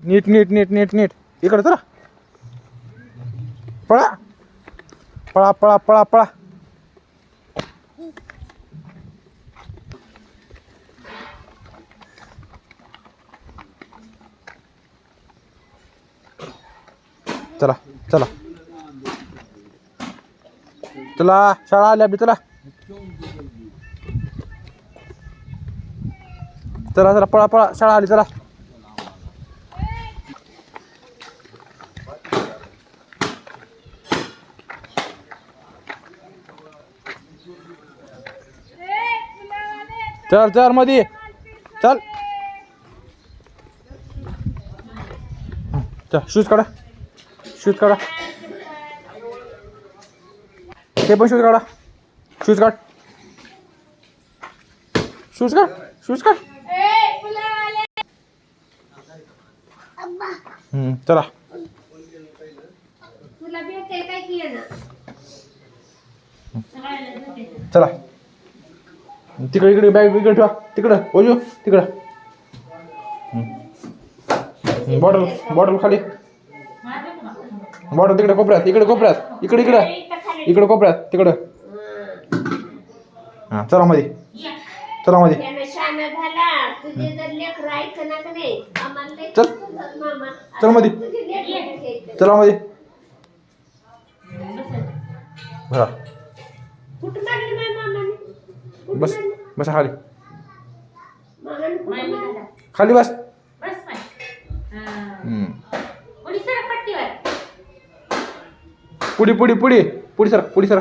नीट नीट नीट नीट नीट. इकडे चला. पळा. पळा पळा पळा पळा. चला चला. चला शाळा आल्या बी चला. चला चला पळा पळा. शाळा आली चला. चल चलमध्ये चल. चल शूज काढा. शूज काढा. ते पण शूज काढा. शूज काढ. शूज काढ. शूज काढ. चला. चला. तिकडे इकडे बॅग इकडे ठेवा. तिकडं ओजो तिकडं. बॉटल बॉटल खाली. बॉटल तिकडे कोपऱ्यात इकडे कोपऱ्यात इकडे इकडे. इकडे कोपऱ्यात तिकडं. हां चला मध्ये चला मध्ये चल. मध्ये. चला मध्ये भरा बस? बस खाली? खाली बस. पुढी पुढी पुढी पुढी. Sir पुढी sir